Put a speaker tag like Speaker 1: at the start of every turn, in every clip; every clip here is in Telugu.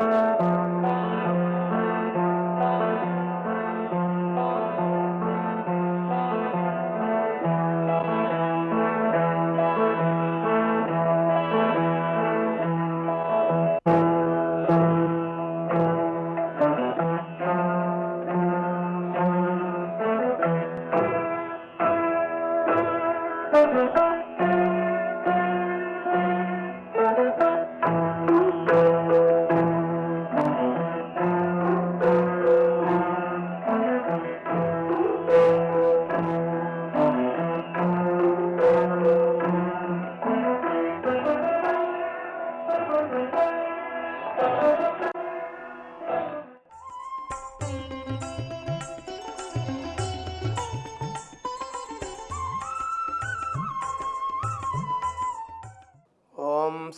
Speaker 1: Thank you.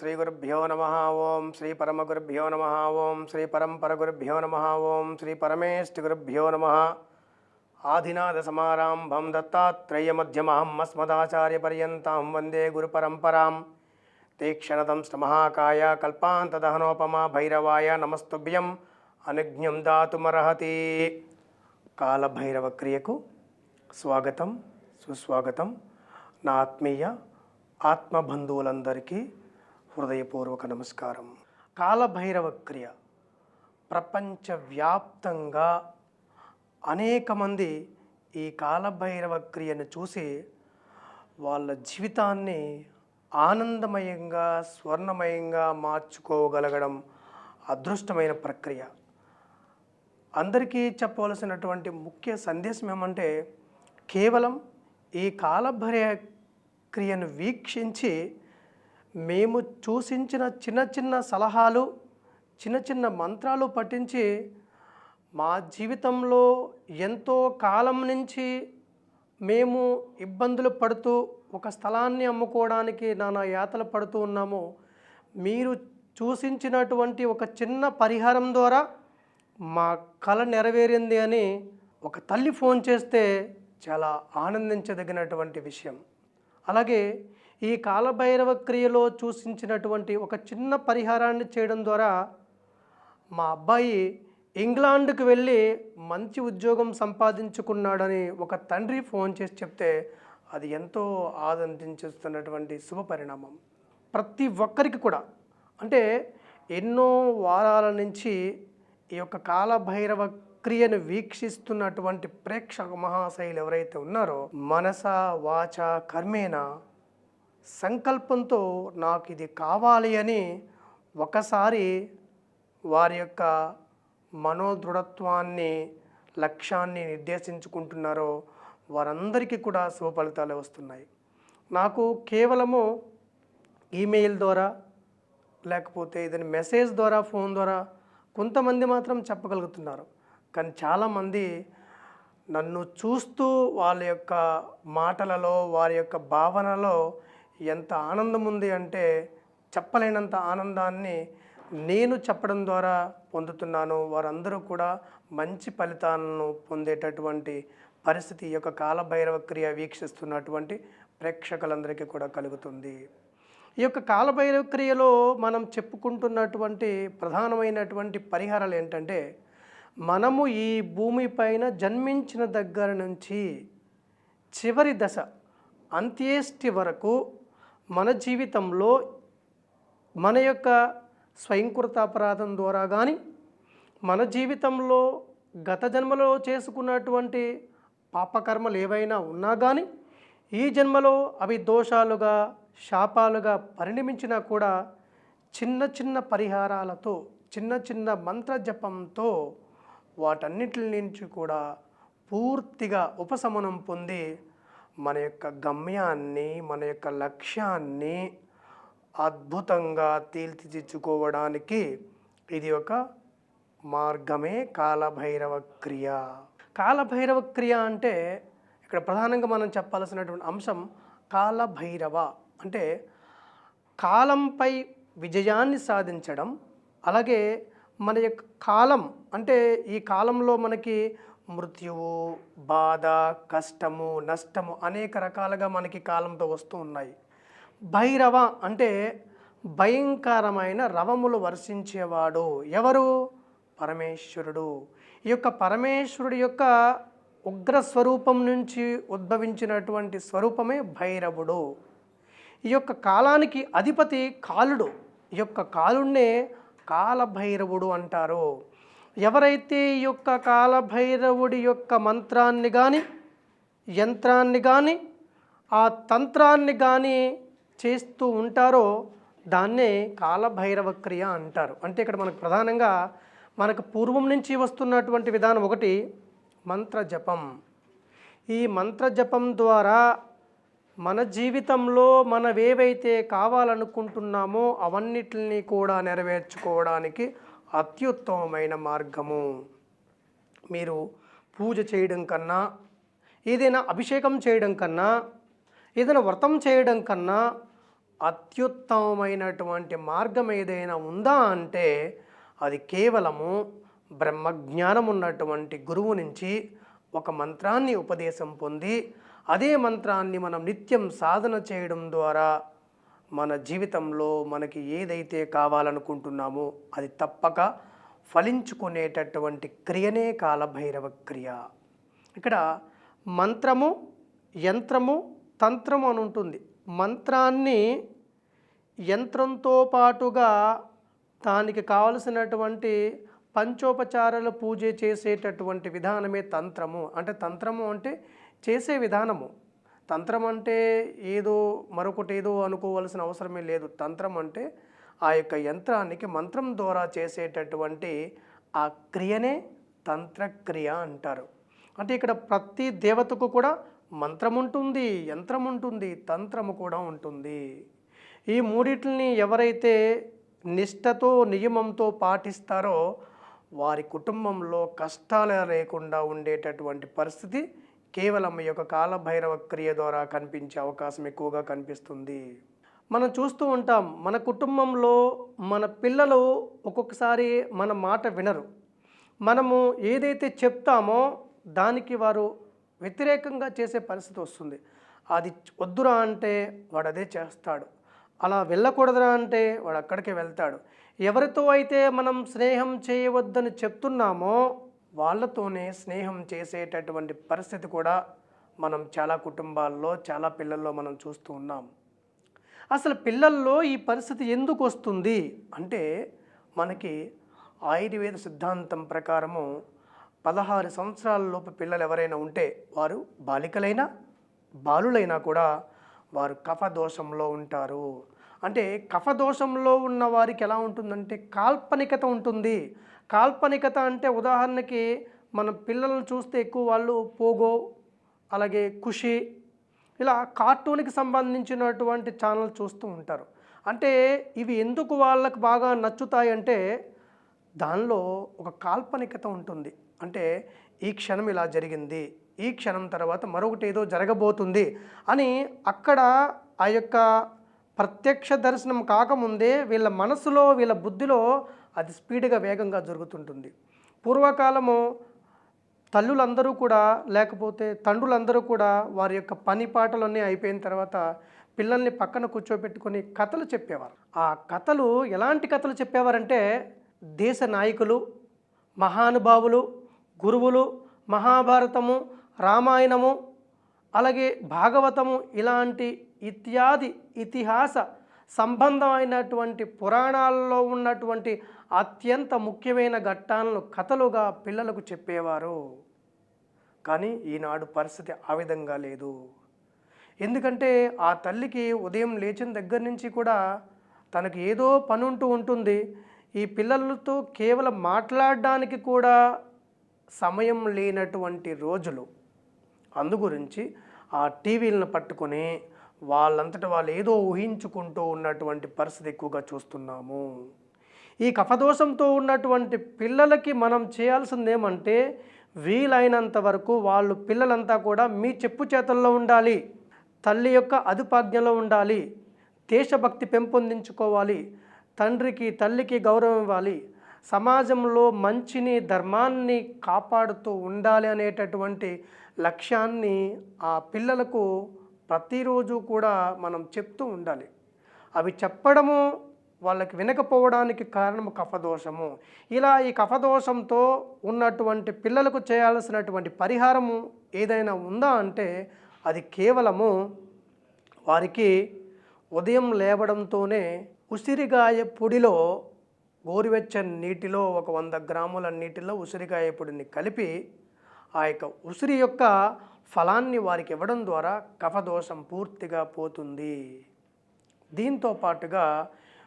Speaker 1: శ్రీ గురుభ్యో నమ. ఓం శ్రీ పరమగురుభ్యో నమ. ఓం శ్రీ పరంపరగురుభ్యో నమ. ఓం శ్రీ పరమేష్టి గురుభ్యో నమ. ఆదినాథ సమారంభం దత్తాత్రేయ మధ్యమహం అస్మదాచార్యపర్యంతం వందే గురుపరంపరాం. తీక్షణతం శ్రమహాకాయ కల్పాంతదహనోపమా భైరవాయ నమస్తుభ్యం అనుజ్ఞం దాతుమర్హతి. కాలభైరవ క్రియకు స్వాగతం సుస్వాగతం. నా ఆత్మీయ ఆత్మబంధువులందరికీ హృదయపూర్వక నమస్కారం. కాలభైరవ క్రియ ప్రపంచవ్యాప్తంగా అనేక మంది ఈ కాలభైరవ క్రియను చూసి వాళ్ళ జీవితాన్ని ఆనందమయంగా స్వర్ణమయంగా మార్చుకోగలగడం అదృష్టమైన ప్రక్రియ. అందరికీ చెప్పవలసినటువంటి ముఖ్య సందేశం ఏమంటే కేవలం ఈ కాలభైర క్రియను వీక్షించి మేము చూసించిన చిన్న చిన్న సలహాలు చిన్న చిన్న మంత్రాలు పఠించి మా జీవితంలో ఎంతో కాలం నుంచి మేము ఇబ్బందులు పడుతూ ఒక స్థలాన్ని అమ్ముకోవడానికి నానా యాతలు పడుతూ ఉన్నాము. మీరు చూసించినటువంటి ఒక చిన్న పరిహారం ద్వారా మా కళ నెరవేరింది అని ఒక తల్లి ఫోన్ చేస్తే చాలా ఆనందించదగినటువంటి విషయం. అలాగే ఈ కాలభైరవ క్రియలో సూచించినటువంటి ఒక చిన్న పరిహారాన్ని చేయడం ద్వారా మా అబ్బాయి ఇంగ్లాండ్కి వెళ్ళి మంచి ఉద్యోగం సంపాదించుకున్నాడని ఒక తండ్రి ఫోన్ చేసి చెప్తే అది ఎంతో ఆనందించేస్తున్నటువంటి శుభ పరిణామం. ప్రతి ఒక్కరికి కూడా. అంటే ఎన్నో వారాల నుంచి ఈ యొక్క కాలభైరవ క్రియను వీక్షిస్తున్నటువంటి ప్రేక్షక మహాశైలు ఎవరైతే ఉన్నారో మనస వాచ కర్మేన సంకల్పంతో నాకు ఇది కావాలి అని ఒకసారి వారి యొక్క మనోదృఢత్వాన్ని లక్ష్యాన్ని నిర్దేశించుకుంటున్నారో వారందరికీ కూడా శుభ ఫలితాలు వస్తున్నాయి. నాకు కేవలము ఈమెయిల్ ద్వారా లేకపోతే ఏదైనా మెసేజ్ ద్వారా ఫోన్ ద్వారా కొంతమంది మాత్రం చెప్పగలుగుతున్నారు. కానీ చాలామంది నన్ను చూస్తూ వాళ్ళ యొక్క మాటలలో వారి యొక్క భావనలో ఎంత ఆనందం ఉంది అంటే చెప్పలేనంత ఆనందాన్ని నేను చెప్పడం ద్వారా పొందుతున్నాను. వారందరూ కూడా మంచి ఫలితాలను పొందేటటువంటి పరిస్థితి యొక్క కాలభైరవ క్రియ వీక్షిస్తున్నటువంటి ప్రేక్షకులందరికీ కూడా కలుగుతుంది. ఈ యొక్క కాలభైరవ క్రియలో మనం చెప్పుకుంటున్నటువంటి ప్రధానమైనటువంటి పరిహారాలు ఏంటంటే మనము ఈ భూమిపైన జన్మించిన దగ్గర నుంచి చివరి దశ అంత్యేష్టి వరకు మన జీవితంలో మన యొక్క స్వయంకృత అపరాధం ద్వారా కానీ మన జీవితంలో గత జన్మలో చేసుకున్నటువంటి పాపకర్మలు ఏవైనా ఉన్నా కానీ ఈ జన్మలో అవి దోషాలుగా శాపాలుగా పరిణమించినా కూడా చిన్న చిన్న పరిహారాలతో చిన్న చిన్న మంత్ర జపంతో వాటన్నిటి నుంచి కూడా పూర్తిగా ఉపశమనం పొంది మన యొక్క గమ్యాన్ని మన యొక్క లక్ష్యాన్ని అద్భుతంగా తీర్చిదిద్దుకోవడానికి ఇది ఒక మార్గమే కాలభైరవ క్రియ. కాలభైరవ క్రియ అంటే ఇక్కడ ప్రధానంగా మనం చెప్పాల్సినటువంటి అంశం కాలభైరవ. అంటే కాలంపై విజయాన్ని సాధించడం అలాగే మన యొక్క కాలం అంటే ఈ కాలంలో మనకి మృత్యువు బాధ కష్టము నష్టము అనేక రకాలుగా మనకి కాలంతో వస్తూ ఉన్నాయి. భైరవ అంటే భయంకరమైన రవములు వర్షించేవాడు ఎవరు? పరమేశ్వరుడు. ఈ యొక్క పరమేశ్వరుడి యొక్క ఉగ్ర స్వరూపం నుంచి ఉద్భవించినటువంటి స్వరూపమే భైరవుడు. ఈ యొక్క కాలానికి అధిపతి కాలుడు. ఈ యొక్క కాలుణ్ణే కాలభైరవుడు అంటారు. ఎవరైతే ఈ యొక్క కాలభైరవుడి యొక్క మంత్రాన్ని కానీ యంత్రాన్ని కానీ ఆ తంత్రాన్ని కానీ చేస్తూ ఉంటారో దాన్నే కాలభైరవ క్రియ అంటారు. అంటే ఇక్కడ మనకు ప్రధానంగా మనకు పూర్వం నుంచి వస్తున్నటువంటి విధానం ఒకటి మంత్ర జపం ఈ మంత్ర జపం ద్వారా మన జీవితంలో మనవేవైతే కావాలనుకుంటున్నామో అవన్నిటిని కూడా నెరవేర్చుకోవడానికి అత్యుత్తమమైన మార్గము. మీరు పూజ చేయడం కన్నా ఏదైనా అభిషేకం చేయడం కన్నా ఏదైనా వ్రతం చేయడం కన్నా అత్యుత్తమమైనటువంటి మార్గం ఏదైనా ఉందా అంటే అది కేవలము బ్రహ్మజ్ఞానం ఉన్నటువంటి గురువు నుంచి ఒక మంత్రాన్ని ఉపదేశం పొంది అదే మంత్రాన్ని మనం నిత్యం సాధన చేయడం ద్వారా మన జీవితంలో మనకి ఏదైతే కావాలనుకుంటున్నామో అది తప్పక ఫలించుకునేటటువంటి క్రియనే కాలభైరవ క్రియ ఇక్కడ మంత్రము యంత్రము తంత్రము అని ఉంటుంది. మంత్రాన్ని యంత్రంతో పాటుగా దానికి కావలసినటువంటి పంచోపచారాలు పూజ చేసేటటువంటి విధానమే తంత్రము. అంటే తంత్రము అంటే చేసే విధానము. తంత్రం అంటే ఏదో మరొకటి ఏదో అనుకోవాల్సిన అవసరమే లేదు. తంత్రం అంటే ఆ యొక్క యంత్రానికి మంత్రం ద్వారా చేసేటటువంటి ఆ క్రియనే తంత్రక్రియ అంటారు. అంటే ఇక్కడ ప్రతి దేవతకు కూడా మంత్రం ఉంటుంది యంత్రం ఉంటుంది తంత్రము కూడా ఉంటుంది. ఈ మూడిటిని ఎవరైతే నిష్టతో నియమంతో పాటిస్తారో వారి కుటుంబంలో కష్టాలు లేకుండా ఉండేటటువంటి పరిస్థితి కేవలం ఈ యొక్క కాలభైరవ క్రియ ద్వారా కనిపించే అవకాశం ఎక్కువగా కనిపిస్తుంది. మనం చూస్తూ ఉంటాం మన కుటుంబంలో మన పిల్లలు ఒక్కొక్కసారి మన మాట వినరు. మనము ఏదైతే చెప్తామో దానికి వారు వ్యతిరేకంగా చేసే పరిస్థితి వస్తుంది. అది వద్దురా అంటే వాడు అదే చేస్తాడు. అలా వెళ్ళకూడదురా అంటే వాడు అక్కడికే వెళ్తాడు. ఎవరితో అయితే మనం స్నేహం చేయవద్దని చెప్తున్నామో వాళ్ళతోనే స్నేహం చేసేటటువంటి పరిస్థితి కూడా మనం చాలా కుటుంబాల్లో చాలా పిల్లల్లో మనం చూస్తూ ఉన్నాం. అసలు పిల్లల్లో ఈ పరిస్థితి ఎందుకు వస్తుంది? అంటే మనకి ఆయుర్వేద సిద్ధాంతం ప్రకారము పదహారు సంవత్సరాలలోపు పిల్లలు ఎవరైనా ఉంటే వారు బాలికలైనా బాలులైనా కూడా వారు కఫదోషంలో ఉంటారు. అంటే కఫ దోషంలో ఉన్న వారికి ఎలా ఉంటుందంటే కాల్పనికత ఉంటుంది. కాల్పనికత అంటే ఉదాహరణకి మన పిల్లలను చూస్తే ఎక్కువ వాళ్ళు పోగో అలాగే ఖుషి ఇలా కార్టూన్కి సంబంధించినటువంటి ఛానల్ చూస్తూ ఉంటారు. అంటే ఇవి ఎందుకు వాళ్ళకు బాగా నచ్చుతాయి అంటే దానిలో ఒక కాల్పనికత ఉంటుంది. అంటే ఈ క్షణం ఇలా జరిగింది ఈ క్షణం తర్వాత మరొకటి ఏదో జరగబోతుంది అని అక్కడ ఆ యొక్క ప్రత్యక్ష దర్శనం కాకముందే వీళ్ళ మనసులో వీళ్ళ బుద్ధిలో అది స్పీడ్గా వేగంగా జరుగుతుంటుంది. పూర్వకాలము తల్లులందరూ కూడా లేకపోతే తండ్రులందరూ కూడా వారి యొక్క పని పాటలన్నీ అయిపోయిన తర్వాత పిల్లల్ని పక్కన కూర్చోబెట్టుకొని కథలు చెప్పేవారు. ఆ కథలు ఎలాంటి కథలు చెప్పేవారంటే దేశ నాయకులు మహానుభావులు గురువులు మహాభారతము రామాయణము అలాగే భాగవతము ఇలాంటి ఇత్యాది ఇతిహాస సంబంధమైనటువంటి పురాణాల్లో ఉన్నటువంటి అత్యంత ముఖ్యమైన ఘట్టాలను కథలుగా పిల్లలకు చెప్పేవారు. కానీ ఈనాడు పరిస్థితి ఆ విధంగా లేదు. ఎందుకంటే ఆ తల్లికి ఉదయం లేచిన దగ్గర నుంచి కూడా తనకి ఏదో పని ఉంటూ ఉంటుంది. ఈ పిల్లలతో కేవలం మాట్లాడడానికి కూడా సమయం లేనటువంటి రోజులు. అందుగురించి ఆ టీవీలను పట్టుకొని వాళ్ళంతట వాళ్ళు ఏదో ఊహించుకుంటూ ఉన్నటువంటి పరిస్థితి ఎక్కువగా చూస్తున్నాము. ఈ కఫదోషంతో ఉన్నటువంటి పిల్లలకి మనం చేయాల్సింది ఏమంటే వీలైనంత వరకు వాళ్ళు పిల్లలంతా కూడా మీ చెప్పు చేతల్లో ఉండాలి తల్లి యొక్క అదుపాజ్ఞలో ఉండాలి దేశభక్తి పెంపొందించుకోవాలి తండ్రికి తల్లికి గౌరవం ఇవ్వాలి సమాజంలో మంచిని ధర్మాన్ని కాపాడుతూ ఉండాలి అనేటటువంటి లక్ష్యాన్ని ఆ పిల్లలకు ప్రతిరోజు కూడా మనం చెప్తూ ఉండాలి. అవి చెప్పడము వాళ్ళకి వినకపోవడానికి కారణం కఫదోషము. ఇలా ఈ కఫదోషంతో ఉన్నటువంటి పిల్లలకు చేయాల్సినటువంటి పరిహారము ఏదైనా ఉందా అంటే అది కేవలము వారికి ఉదయం లేవడంతోనే ఉసిరిగాయ పొడిలో గోరువెచ్చని నీటిలో ఒక వంద గ్రాముల నీటిలో ఉసిరికాయ పొడిని కలిపి ఆ యొక్క ఉసిరి యొక్క ఫలాన్ని వారికి ఇవ్వడం ద్వారా కఫదోషం పూర్తిగా పోతుంది. దీంతో పాటుగా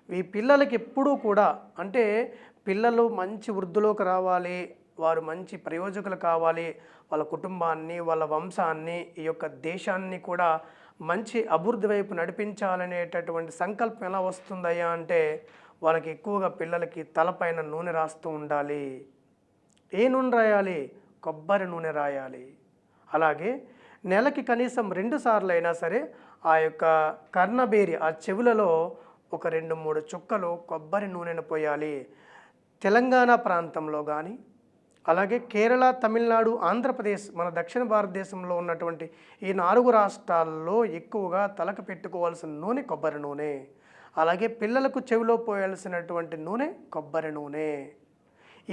Speaker 1: ఈ పిల్లలకి ఎప్పుడూ కూడా అంటే పిల్లలు మంచి వృద్ధిలోకి రావాలి వారు మంచి ప్రయోజకులు కావాలి వాళ్ళ కుటుంబాన్ని వాళ్ళ వంశాన్ని ఈ యొక్క దేశాన్ని కూడా మంచి అభివృద్ధి వైపు నడిపించాలనేటటువంటి సంకల్పం ఎలా వస్తుందయ్యా అంటే వాళ్ళకి ఎక్కువగా పిల్లలకి తలపైన నూనె రాస్తూ ఉండాలి. ఏ నూనె రాయాలి? కొబ్బరి నూనె రాయాలి. అలాగే నెలకి కనీసం రెండు సార్లు అయినా సరే ఆ యొక్క కర్ణబేరి ఆ చెవులలో ఒక రెండు మూడు చుక్కలు కొబ్బరి నూనెను పోయాలి. తెలంగాణ ప్రాంతంలో కానీ అలాగే కేరళ తమిళనాడు ఆంధ్రప్రదేశ్ మన దక్షిణ భారతదేశంలో ఉన్నటువంటి ఈ నాలుగు రాష్ట్రాల్లో ఎక్కువగా తలకు పెట్టుకోవాల్సిన నూనె కొబ్బరి నూనె. అలాగే పిల్లలకు చెవిలో పోయాల్సినటువంటి నూనె కొబ్బరి నూనె.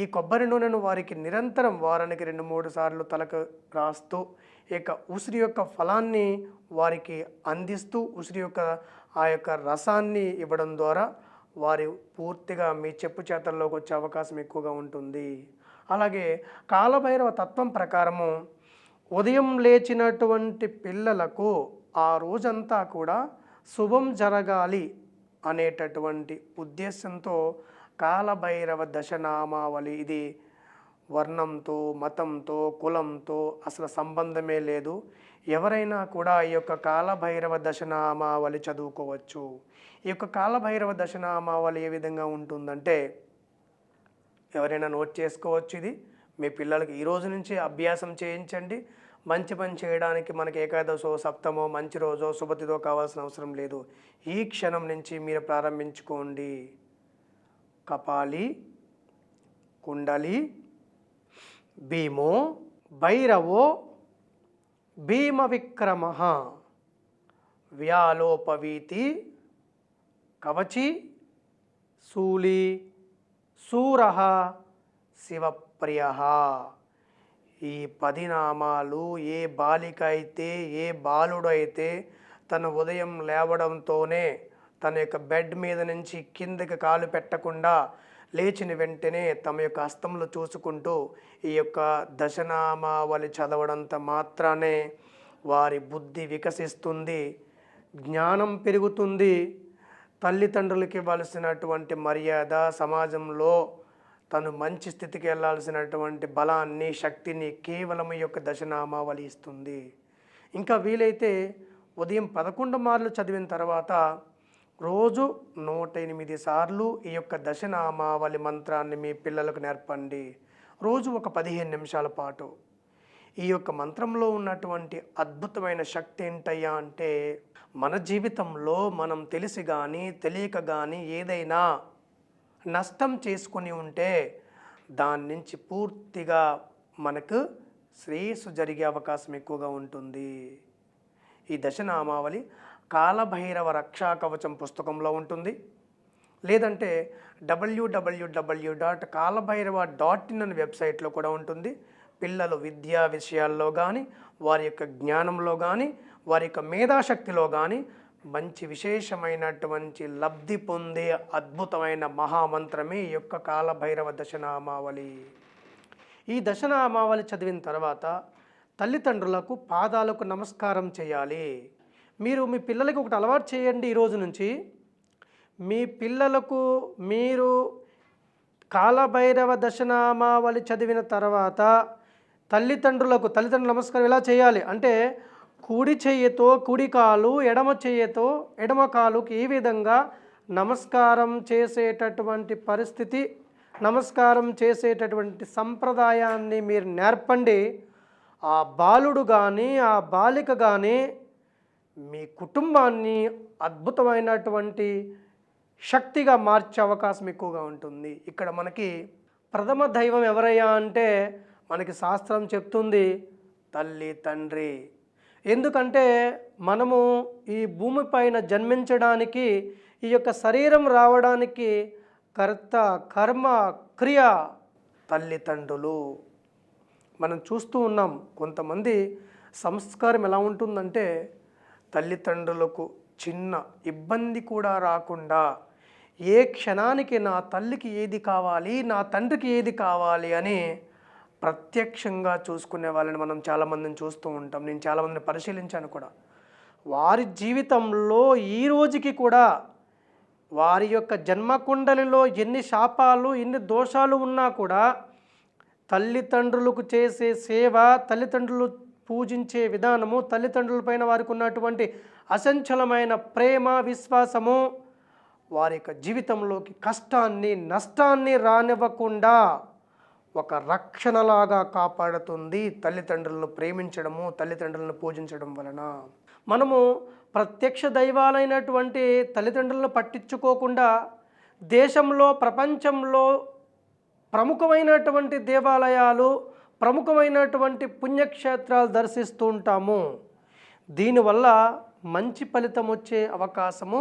Speaker 1: ఈ కొబ్బరి నూనెను వారికి నిరంతరం వారానికి రెండు మూడు సార్లు తలకు రాస్తూ ఇక ఉసిరి యొక్క ఫలాన్ని వారికి అందిస్తూ ఉసిరి యొక్క ఆ యొక్క రసాన్ని ఇవ్వడం ద్వారా వారి పూర్తిగా మీ చెప్పు చేతల్లోకి వచ్చే అవకాశం ఎక్కువగా ఉంటుంది. అలాగే కాలభైరవ తత్వం ప్రకారము ఉదయం లేచినటువంటి పిల్లలకు ఆ రోజంతా కూడా శుభం జరగాలి అనేటటువంటి ఉద్దేశంతో కాలభైరవ దశనామావళి. ఇది వర్ణంతో మతంతో కులంతో అసలు సంబంధమే లేదు. ఎవరైనా కూడా ఈ యొక్క కాలభైరవ దశనామావళి చదువుకోవచ్చు. ఈ యొక్క కాలభైరవ దశనామావళి ఏ విధంగా ఉంటుందంటే ఎవరైనా నోట్ చేసుకోవచ్చు ఇది. మీ పిల్లలకి ఈ రోజు నుంచి అభ్యాసం చేయించండి. మంచి పని చేయడానికి మనకి ఏకాదశో సప్తమో మంచి రోజో శుభతితో కావాల్సిన అవసరం లేదు. ఈ క్షణం నుంచి మీరు ప్రారంభించుకోండి. కపాలి కుండలి భీమో భైరవో భీమ విక్రమ వ్యాలోపవీతి కవచి శూలి శూర శివప్రియ. ఈ పది నామాలు ఏ బాలిక అయితే ఏ బాలుడైతే తన తను ఉదయం లేవడంతోనే తన యొక్క బెడ్ మీద నుంచి కిందకి కాలు పెట్టకుండా లేచిన వెంటనే తమ యొక్క హస్తంలో చూసుకుంటూ ఈ యొక్క దశనామావళి చదవడంత మాత్రానే వారి బుద్ధి వికసిస్తుంది జ్ఞానం పెరుగుతుంది. తల్లిదండ్రులకి ఇవ్వాల్సినటువంటి మర్యాద సమాజంలో తను మంచి స్థితికి వెళ్ళాల్సినటువంటి బలాన్ని శక్తిని కేవలం ఈ యొక్క దశనామావళి ఇస్తుంది. ఇంకా వీలైతే ఉదయం పదకొండు మార్లు చదివిన తర్వాత రోజు నూట ఎనిమిది సార్లు ఈ యొక్క దశనామావళి మంత్రాన్ని మీ పిల్లలకు నేర్పండి. రోజు ఒక పదిహేను నిమిషాల పాటు. ఈ యొక్క మంత్రంలో ఉన్నటువంటి అద్భుతమైన శక్తి ఏంటయ్యా అంటే మన జీవితంలో మనం తెలిసి కానీ తెలియక కానీ ఏదైనా నష్టం చేసుకొని ఉంటే దాని నుంచి పూర్తిగా మనకు శ్రేయస్సు జరిగే అవకాశం ఎక్కువగా ఉంటుంది. ఈ దశనామావళి కాలభైరవ రక్షా కవచం పుస్తకంలో ఉంటుంది. లేదంటే WWW dot Kalabhairava dot in అనే వెబ్సైట్లో కూడా ఉంటుంది. పిల్లలు విద్యా విషయాల్లో కానీ వారి యొక్క జ్ఞానంలో కానీ వారి యొక్క మేధాశక్తిలో కానీ మంచి విశేషమైనటువంటి లబ్ధి పొందే అద్భుతమైన మహామంత్రమే ఈ యొక్క కాలభైరవ దశనామావళి. ఈ దశనామావళి చదివిన తర్వాత తల్లిదండ్రులకు పాదాలకు నమస్కారం చేయాలి. మీరు మీ పిల్లలకి ఒకటి అలవాటు చేయండి ఈ రోజు నుంచి. మీ పిల్లలకు మీరు కాలభైరవ దశనామావళి చదివిన తర్వాత తల్లిదండ్రులకు తల్లిదండ్రులు నమస్కారం ఎలా చేయాలి? అంటే కుడి చెయ్యితో కుడి కాలు ఎడమ చెయ్యితో ఎడమ కాలుకి ఈ విధంగా నమస్కారం చేసేటటువంటి పరిస్థితి నమస్కారం చేసేటటువంటి సంప్రదాయాన్ని మీరు నేర్పండి. ఆ బాలుడు కానీ ఆ బాలిక కానీ మీ కుటుంబాన్ని అద్భుతమైనటువంటి శక్తిగా మార్చే అవకాశం ఎక్కువగా ఉంటుంది. ఇక్కడ మనకి ప్రథమ దైవం ఎవరయ్యా అంటే మనకి శాస్త్రం చెప్తుంది తల్లి తండ్రి. ఎందుకంటే మనము ఈ భూమిపైన జన్మించడానికి ఈ యొక్క శరీరం రావడానికి కర్త కర్మ క్రియ తల్లిదండ్రులు. మనం చూస్తూ ఉన్నాం కొంతమంది సంస్కారం ఎలా ఉంటుందంటే తల్లిదండ్రులకు చిన్న ఇబ్బంది కూడా రాకుండా ఏ క్షణానికి నా తల్లికి ఏది కావాలి నా తండ్రికి ఏది కావాలి అని ప్రత్యక్షంగా చూసుకునే వాళ్ళని మనం చాలామందిని చూస్తూ ఉంటాం. నేను చాలామందిని పరిశీలించాను కూడా. వారి జీవితంలో ఈ రోజుకి కూడా వారి యొక్క జన్మకుండలిలో ఎన్ని శాపాలు ఎన్ని దోషాలు ఉన్నా కూడా తల్లిదండ్రులకు చేసే సేవ తల్లిదండ్రులు పూజించే విధానము తల్లిదండ్రులపైన వారికి ఉన్నటువంటి అసంచలమైన ప్రేమ విశ్వాసము వారి యొక్క జీవితంలోకి కష్టాన్ని నష్టాన్ని రానివ్వకుండా ఒక రక్షణలాగా కాపాడుతుంది తల్లిదండ్రులను ప్రేమించడము తల్లిదండ్రులను పూజించడం వలన. మనము ప్రత్యక్ష దైవాలైనటువంటి తల్లిదండ్రులను పట్టించుకోకుండా దేశంలో ప్రపంచంలో ప్రముఖమైనటువంటి దేవాలయాలు ప్రముఖమైనటువంటి పుణ్యక్షేత్రాలు దర్శిస్తూ ఉంటాము. దీనివల్ల మంచి ఫలితం వచ్చే అవకాశము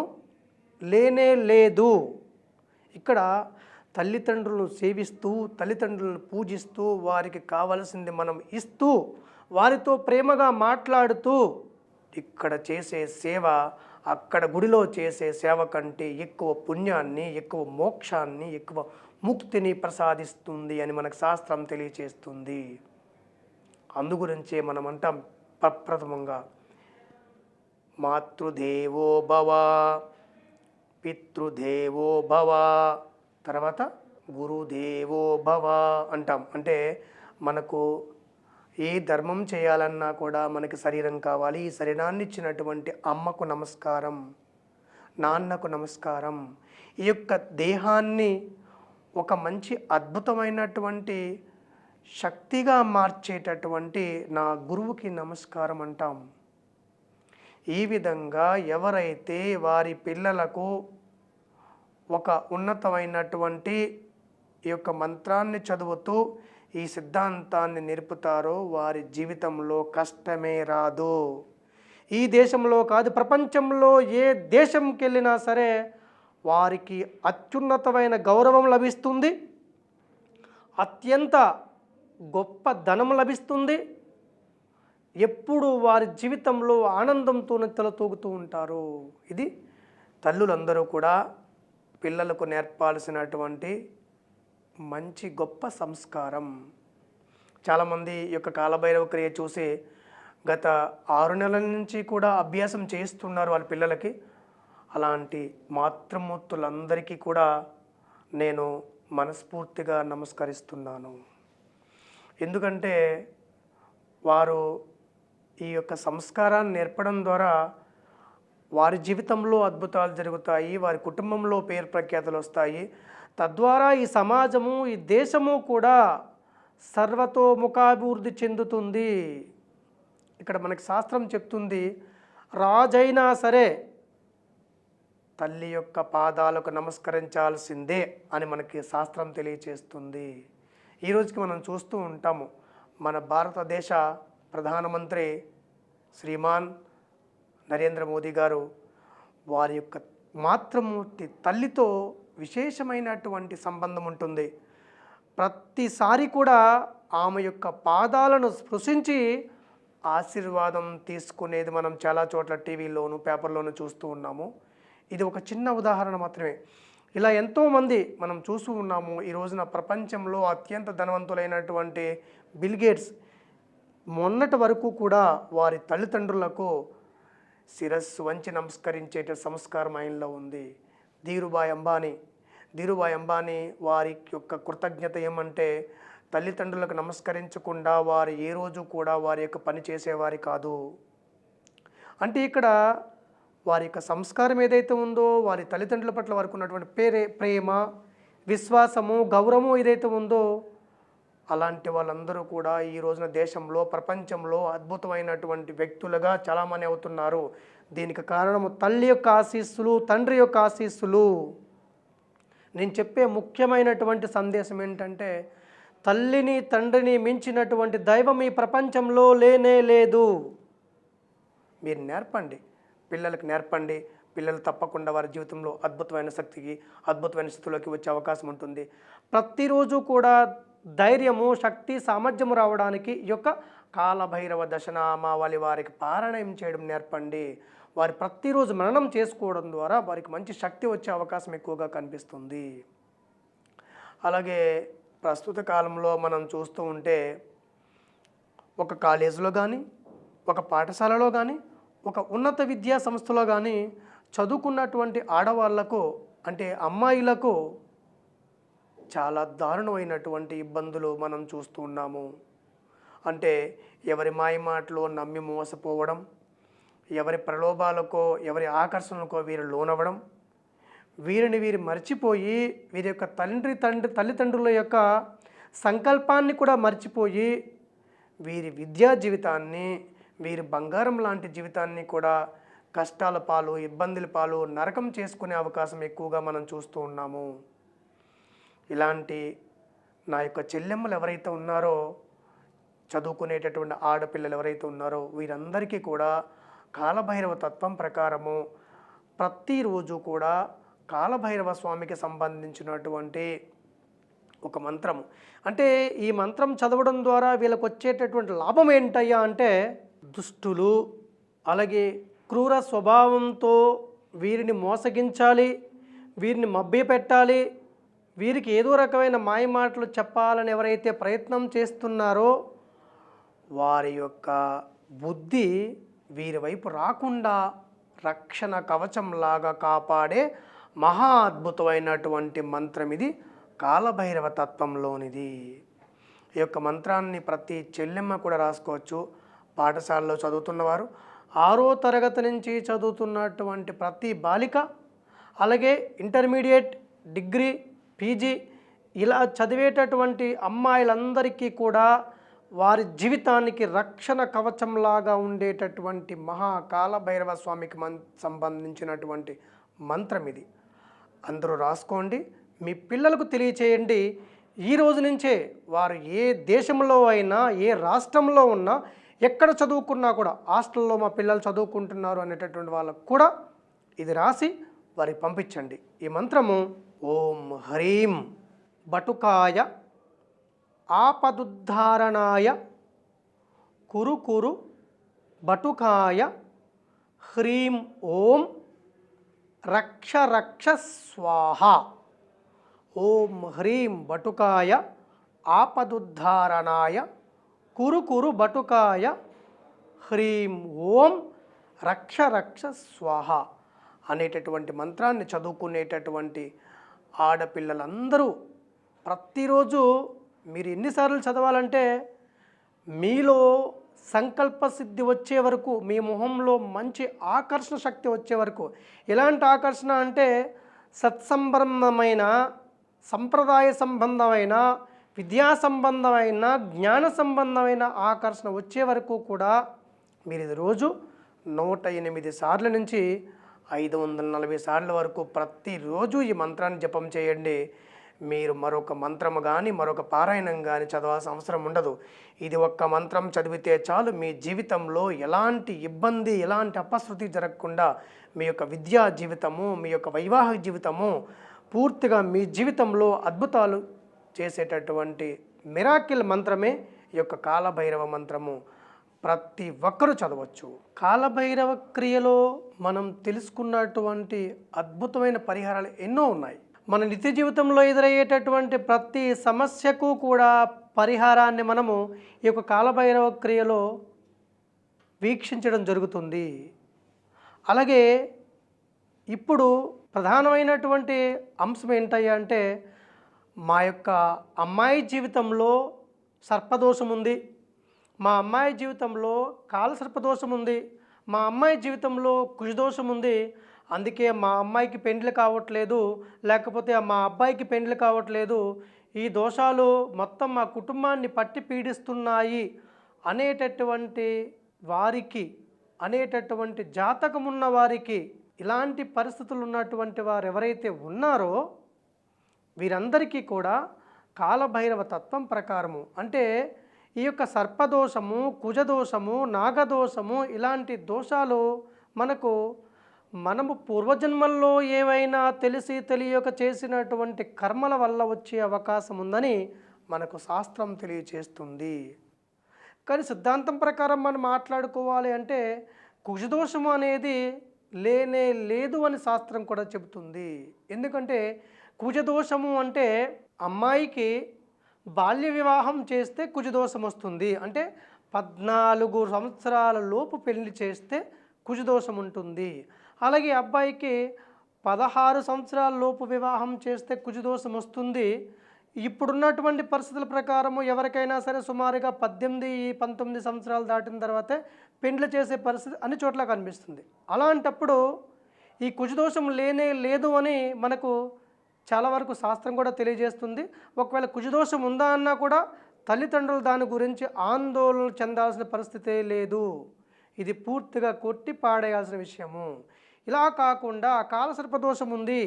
Speaker 1: లేనే లేదు. ఇక్కడ తల్లిదండ్రులను సేవిస్తూ తల్లిదండ్రులను పూజిస్తూ వారికి కావలసింది మనం ఇస్తూ వారితో ప్రేమగా మాట్లాడుతూ ఇక్కడ చేసే సేవ అక్కడ గుడిలో చేసే సేవ కంటే ఎక్కువ పుణ్యాన్ని ఎక్కువ మోక్షాన్ని ఎక్కువ ముక్తిని ప్రసాదిస్తుంది అని మనకు శాస్త్రం తెలియచేస్తుంది. అందుగురించే మనం అంటాం ప్రప్రథమంగా. మాతృదేవో భవ పితృదేవో భవ తర్వాత గురుదేవో భవ అంటాం. అంటే మనకు ఏ ధర్మం చేయాలన్నా కూడా మనకి శరీరం కావాలి. ఈ శరీరాన్ని ఇచ్చినటువంటి అమ్మకు నమస్కారం నాన్నకు నమస్కారం ఈ యొక్క దేహాన్ని ఒక మంచి అద్భుతమైనటువంటి శక్తిగా మార్చేటటువంటి నా గురువుకి నమస్కారం అంటాం. ఈ విధంగా ఎవరైతే వారి పిల్లలకు ఒక ఉన్నతమైనటువంటి ఈ యొక్క మంత్రాన్ని చదువుతూ ఈ సిద్ధాంతాన్ని నేర్పుతారో వారి జీవితంలో కష్టమే రాదు. ఈ దేశంలో కాదు ప్రపంచంలో ఏ దేశంకి వెళ్ళినా సరే వారికి అత్యున్నతమైన గౌరవం లభిస్తుంది. అత్యంత గొప్ప ధనం లభిస్తుంది. ఎప్పుడు వారి జీవితంలో ఆనందంతో తలతూగుతూ ఉంటారు. ఇది తల్లులందరూ కూడా పిల్లలకు నేర్పాల్సినటువంటి మంచి గొప్ప సంస్కారం. చాలామంది యొక్క కాలభైరవ క్రియ చూసి గత ఆరు నెలల నుంచి కూడా అభ్యాసం చేస్తున్నారు వాళ్ళ పిల్లలకి. అలాంటి మాతృమూర్తులందరికీ కూడా నేను మనస్ఫూర్తిగా నమస్కరిస్తున్నాను. ఎందుకంటే వారు ఈ యొక్క సంస్కారాన్ని నేర్పడం ద్వారా వారి జీవితంలో అద్భుతాలు జరుగుతాయి వారి కుటుంబంలో పేరు ప్రఖ్యాతలు వస్తాయి. తద్వారా ఈ సమాజము ఈ దేశము కూడా సర్వతోముఖాభివృద్ధి చెందుతుంది. ఇక్కడ మనకి శాస్త్రం చెప్తుంది రాజైనా సరే తల్లి యొక్క పాదాలకు నమస్కరించాల్సిందే అని మనకి శాస్త్రం తెలియచేస్తుంది. ఈ రోజుకి మనం చూస్తూ ఉంటాము. మన భారతదేశ ప్రధానమంత్రి శ్రీమాన్ నరేంద్ర మోదీ గారు వారి యొక్క మాతృమూర్తి తల్లితో విశేషమైనటువంటి సంబంధం ఉంటుంది. ప్రతిసారి కూడా ఆమె యొక్క పాదాలను స్పృశించి ఆశీర్వాదం తీసుకునేది మనం చాలా చోట్ల టీవీలోను పేపర్లోను చూస్తూ ఉన్నాము. ఇది ఒక చిన్న ఉదాహరణ మాత్రమే. ఇలా ఎంతోమంది మనం చూస్తూ ఉన్నాము ఈ రోజున ప్రపంచంలో అత్యంత ధనవంతులైనటువంటి బిల్గేట్స్ మొన్నటి వరకు కూడా వారి తల్లిదండ్రులకు శిరస్సు వంచి నమస్కరించేట సంస్కారం ఆయనలో ఉంది. ధీరుబాయ్ అంబానీ. ధీరుబాయ్ అంబానీ వారి యొక్క కృతజ్ఞత ఏమంటే తల్లిదండ్రులకు నమస్కరించకుండా వారు ఏ రోజు కూడా వారి యొక్క పని చేసేవారి కాదు. అంటే ఇక్కడ వారి యొక్క సంస్కారం ఏదైతే ఉందో వారి తల్లిదండ్రుల పట్ల వారికి ఉన్నటువంటి పేరే ప్రేమ విశ్వాసము గౌరవము ఏదైతే ఉందో అలాంటి వాళ్ళందరూ కూడా ఈ రోజున దేశంలో ప్రపంచంలో అద్భుతమైనటువంటి వ్యక్తులుగా చాలామంది అవుతున్నారు. దీనికి కారణము తల్లి యొక్క ఆశీస్సులు తండ్రి యొక్క ఆశీస్సులు. నేను చెప్పే ముఖ్యమైనటువంటి సందేశం ఏంటంటే తల్లిని తండ్రిని మించినటువంటి దైవం ఈ ప్రపంచంలో లేనే లేదు. మీరు నేర్పండి. పిల్లలకు నేర్పండి. పిల్లలు తప్పకుండా వారి జీవితంలో అద్భుతమైన శక్తికి అద్భుతమైన స్థితిలోకి వచ్చే అవకాశం ఉంటుంది. ప్రతిరోజు కూడా ధైర్యము శక్తి సామర్థ్యము రావడానికి ఈ యొక్క కాలభైరవ దశనామావళి వారికి పారాయణం చేయడం నేర్పండి. వారు ప్రతిరోజు మననం చేసుకోవడం ద్వారా వారికి మంచి శక్తి వచ్చే అవకాశం ఎక్కువగా కనిపిస్తుంది. అలాగే ప్రస్తుత కాలంలో మనం చూస్తూ ఉంటే ఒక కాలేజీలో కానీ ఒక పాఠశాలలో కానీ ఒక ఉన్నత విద్యా సంస్థలో కానీ చదువుకున్నటువంటి ఆడవాళ్ళకు అంటే అమ్మాయిలకు చాలా దారుణమైనటువంటి ఇబ్బందులు మనం చూస్తూ ఉన్నాము. అంటే ఎవరి మాయమాటలో నమ్మి మోసపోవడం ఎవరి ప్రలోభాలకో ఎవరి ఆకర్షణలకో వీరు లోనవ్వడం వీరిని వీరు మర్చిపోయి వీరి యొక్క తండ్రి తండ్రి తల్లిదండ్రుల యొక్క సంకల్పాన్ని కూడా మర్చిపోయి వీరి విద్యా జీవితాన్ని వీరు బంగారం లాంటి జీవితాన్ని కూడా కష్టాల పాలు ఇబ్బందుల పాలు నరకం చేసుకునే అవకాశం ఎక్కువగా మనం చూస్తూ ఉన్నాము. ఇలాంటి నా యొక్క చెల్లెమ్మలు ఎవరైతే ఉన్నారో చదువుకునేటటువంటి ఆడపిల్లలు ఎవరైతే ఉన్నారో వీరందరికీ కూడా కాలభైరవ తత్వం ప్రకారము ప్రతిరోజు కూడా కాలభైరవ స్వామికి సంబంధించినటువంటి ఒక మంత్రము. అంటే ఈ మంత్రం చదవడం ద్వారా వీళ్ళకి వచ్చేటటువంటి లాభం ఏంటయ్యా అంటే దుష్టులు అలాగే క్రూర స్వభావంతో వీరిని మోసగించాలి వీరిని మభ్యపెట్టాలి వీరికి ఏదో రకమైన మాయమాటలు చెప్పాలని ఎవరైతే ప్రయత్నం చేస్తున్నారో వారి యొక్క బుద్ధి వీరి వైపు రాకుండా రక్షణ కవచంలాగా కాపాడే మహా అద్భుతమైనటువంటి మంత్రం ఇది కాలభైరవ తత్వంలోనిది. ఈ యొక్క మంత్రాన్ని ప్రతి చెల్లెమ్మ కూడా రాసుకోవచ్చు. పాఠశాలలో చదువుతున్నవారు ఆరో తరగతి నుంచి చదువుతున్నటువంటి ప్రతి బాలిక అలాగే ఇంటర్మీడియట్ డిగ్రీ పీజీ ఇలా చదివేటటువంటి అమ్మాయిలందరికీ కూడా వారి జీవితానికి రక్షణ కవచంలాగా ఉండేటటువంటి మహాకాల భైరవ స్వామికి మన్ సంబంధించినటువంటి మంత్రం ఇది. అందరూ రాసుకోండి మీ పిల్లలకు తెలియచేయండి ఈ రోజు నుంచే వారు ఏ దేశంలో అయినా ఏ రాష్ట్రంలో ఉన్నా ఎక్కడ చదువుకున్నా కూడా హాస్టల్లో మా పిల్లలు చదువుకుంటున్నారు అనేటటువంటి వాళ్ళకు కూడా ఇది రాసి వారికి పంపించండి. ఈ మంత్రము ఓం హ్రీం బటుకాయ ఆపదుద్ధారణాయ కురు కురు బటుకాయ హ్రీం ఓం రక్ష రక్ష స్వాహ ఓం హ్రీం బటుకాయ ఆపదుద్ధారణాయ కురు కురు బటుకాయ హ్రీం ఓం రక్ష రక్ష స్వాహ అనేటటువంటి మంత్రాన్ని చదువుకునేటటువంటి ఆడపిల్లలందరూ ప్రతిరోజు మీరు ఎన్నిసార్లు చదవాలంటే మీలో సంకల్ప సిద్ధి వచ్చే వరకు మీ మొహంలో మంచి ఆకర్షణ శక్తి వచ్చే వరకు. ఎలాంటి ఆకర్షణ అంటే సత్సంబంధమైన సంప్రదాయ సంబంధమైన విద్యా సంబంధమైన జ్ఞాన సంబంధమైన ఆకర్షణ వచ్చే వరకు కూడా మీరు ఇది రోజు నూట ఎనిమిది సార్ల నుంచి ఐదు వందల నలభై సార్ల వరకు ప్రతిరోజు ఈ మంత్రాన్ని జపం చేయండి. మీరు మరొక మంత్రము కానీ మరొక పారాయణం కానీ చదవాల్సిన అవసరం ఉండదు. ఇది ఒక్క మంత్రం చదివితే చాలు మీ జీవితంలో ఎలాంటి ఇబ్బంది ఎలాంటి అపశృతి జరగకుండా మీ యొక్క విద్యా జీవితము మీ యొక్క వైవాహిక జీవితము పూర్తిగా మీ జీవితంలో అద్భుతాలు చేసేటటువంటి మిరాకిల్ మంత్రమే ఈ యొక్క కాలభైరవ మంత్రము. ప్రతి ఒక్కరూ చదవచ్చు. కాలభైరవ క్రియలో మనం తెలుసుకున్నటువంటి అద్భుతమైన పరిహారాలు ఎన్నో ఉన్నాయి. మన నిత్య జీవితంలో ఎదురయ్యేటటువంటి ప్రతి సమస్యకు కూడా పరిహారాన్ని మనము ఈ యొక్క కాలభైరవ క్రియలో వీక్షించడం జరుగుతుంది. అలాగే ఇప్పుడు ప్రధానమైనటువంటి అంశం ఏంటయ్యా అంటే మా యొక్క అమ్మాయి జీవితంలో సర్పదోషం ఉంది. మా అమ్మాయి జీవితంలో కాల సర్పదోషం ఉంది. మా అమ్మాయి జీవితంలో కుషదోషం ఉంది. అందుకే మా అమ్మాయికి పెండ్లు కావట్లేదు. లేకపోతే మా అబ్బాయికి పెండ్లు కావట్లేదు. ఈ దోషాలు మొత్తం మా కుటుంబాన్ని పట్టి పీడిస్తున్నాయి అనేటటువంటి వారికి అనేటటువంటి జాతకం ఉన్న వారికి ఇలాంటి పరిస్థితులు ఉన్నటువంటి వారు ఎవరైతే ఉన్నారో వీరందరికీ కూడా కాలభైరవ తత్వం ప్రకారము. అంటే ఈ యొక్క సర్పదోషము కుజదోషము నాగదోషము ఇలాంటి దోషాలు మనకు మనము పూర్వజన్మల్లో ఏవైనా తెలిసి తెలియక చేసినటువంటి కర్మల వల్ల వచ్చే అవకాశం ఉందని మనకు శాస్త్రం తెలియచేస్తుంది. కానీ సిద్ధాంతం ప్రకారం మనం మాట్లాడుకోవాలి అంటే కుజదోషము అనేది లేనే లేదు అని శాస్త్రం కూడా చెబుతుంది. ఎందుకంటే కుజదోషము అంటే అమ్మాయికి బాల్య వివాహం చేస్తే కుజదోషం వస్తుంది. అంటే పద్నాలుగు సంవత్సరాల లోపు పెళ్ళి చేస్తే కుజదోషం ఉంటుంది. అలాగే అబ్బాయికి పదహారు సంవత్సరాల లోపు వివాహం చేస్తే కుజదోషం వస్తుంది. ఇప్పుడున్నటువంటి పరిస్థితుల ప్రకారము ఎవరికైనా సరే సుమారుగా పద్దెనిమిది పంతొమ్మిది సంవత్సరాలు దాటిన తర్వాతే పెండ్లు చేసే పరిస్థితి అన్ని చోట్ల కనిపిస్తుంది. అలాంటప్పుడు ఈ కుజదోషం లేనే లేదు అని మనకు చాలా వరకు శాస్త్రం కూడా తెలియజేస్తుంది. ఒకవేళ కుజదోషం ఉందా అన్నా కూడా తల్లిదండ్రులు దాని గురించి ఆందోళన చెందాల్సిన పరిస్థితే లేదు. ఇది పూర్తిగా కొట్టి పాడేయాల్సిన విషయము. ఇలా కాకుండా కాలసర్పదోషం ఉంది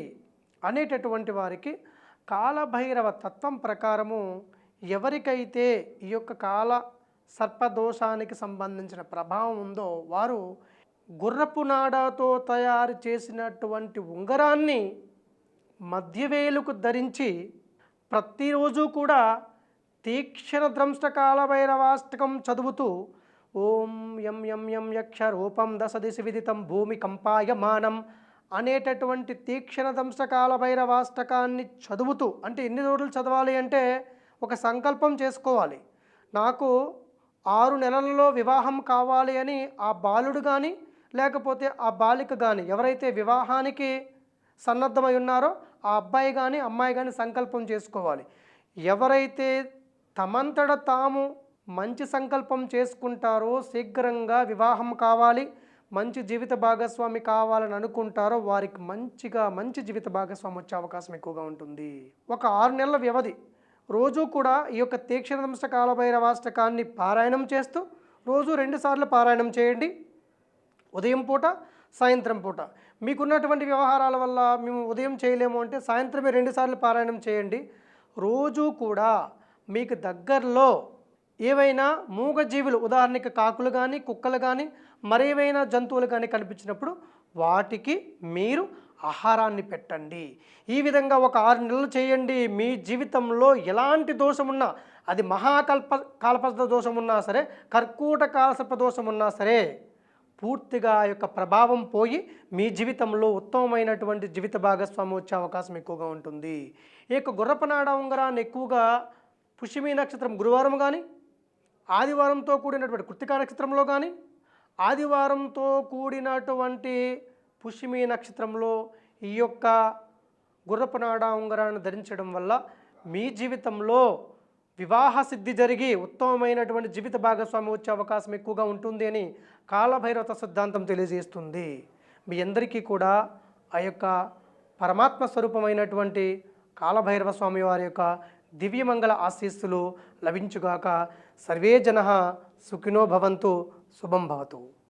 Speaker 1: అనేటటువంటి వారికి కాలభైరవ తత్వం ప్రకారము ఎవరికైతే ఈ యొక్క కాల సర్పదోషానికి సంబంధించిన ప్రభావం ఉందో వారు గుర్రపు నాడాతో తయారు చేసినటువంటి ఉంగరాన్ని మధ్యవేలుకు ధరించి ప్రతిరోజు కూడా తీక్షణ ద్రంష్ట కాలభైరవాష్టకం చదువుతూ ఓం యం యం యం యక్ష రూపం దశ దిశ విదితం భూమి కంపాయమానం అనేటటువంటి తీక్షణ దంశ కాలభైరవాష్టకాన్ని చదువుతూ అంటే ఎన్ని రోజులు చదవాలి అంటే ఒక సంకల్పం చేసుకోవాలి. నాకు ఆరు నెలలలో వివాహం కావాలి అని ఆ బాలుడు కానీ లేకపోతే ఆ బాలిక కానీ ఎవరైతే వివాహానికి సన్నద్ధమై ఉన్నారో ఆ అబ్బాయి కానీ అమ్మాయి కానీ సంకల్పం చేసుకోవాలి. ఎవరైతే తమంతట తాము మంచి సంకల్పం చేసుకుంటారో శీఘ్రంగా వివాహం కావాలి మంచి జీవిత భాగస్వామి కావాలని అనుకుంటారో వారికి మంచిగా మంచి జీవిత భాగస్వామి వచ్చే అవకాశం ఎక్కువగా ఉంటుంది. ఒక ఆరు నెలల వ్యవధి. రోజు కూడా ఈ యొక్క తీక్షణదంశ కాలభైరవాష్టకాన్ని పారాయణం చేస్తూ రోజు రెండుసార్లు పారాయణం చేయండి. ఉదయం పూట సాయంత్రం పూట. మీకున్నటువంటి వ్యవహారాల వల్ల మేము ఉదయం చేయలేము అంటే సాయంత్రమే రెండుసార్లు పారాయణం చేయండి. రోజు కూడా మీకు దగ్గరలో ఏవైనా మూగజీవులు ఉదాహరణకి కాకులు కానీ కుక్కలు కానీ మరేవైనా జంతువులు కానీ కనిపించినప్పుడు వాటికి మీరు ఆహారాన్ని పెట్టండి. ఈ విధంగా ఒక ఆరు నెలలు చేయండి. మీ జీవితంలో ఎలాంటి దోషం ఉన్నా అది మహాకల్ప కాలపద దోషం ఉన్నా సరే కర్కూట కాలసర్ప దోషం ఉన్నా సరే పూర్తిగా ఆ యొక్క ప్రభావం పోయి మీ జీవితంలో ఉత్తమమైనటువంటి జీవిత భాగస్వామి వచ్చే అవకాశం ఎక్కువగా ఉంటుంది. ఈ యొక్క గుర్రపనాడ ఉంగరాన్ని ఎక్కువగా పుష్యమి నక్షత్రం గురువారం కానీ ఆదివారంతో కూడినటువంటి కృతికా నక్షత్రంలో కానీ ఆదివారంతో కూడినటువంటి పుష్యమి నక్షత్రంలో ఈ యొక్క గుర్రపనాడ ఉంగరాన్ని ధరించడం వల్ల మీ జీవితంలో వివాహ సిద్ధి జరిగి ఉత్తమమైనటువంటి జీవిత భాగస్వామి వచ్చే అవకాశం ఎక్కువగా ఉంటుంది అని కాలభైరవత సిద్ధాంతం తెలియజేస్తుంది. మీ అందరికీ కూడా ఆ యొక్క పరమాత్మ స్వరూపమైనటువంటి కాలభైరవ స్వామి వారి యొక్క దివ్యమంగళ ఆశీస్సులు లభించుగాక. సర్వే జన సుఖినో భవంతు. శుభం భవతు.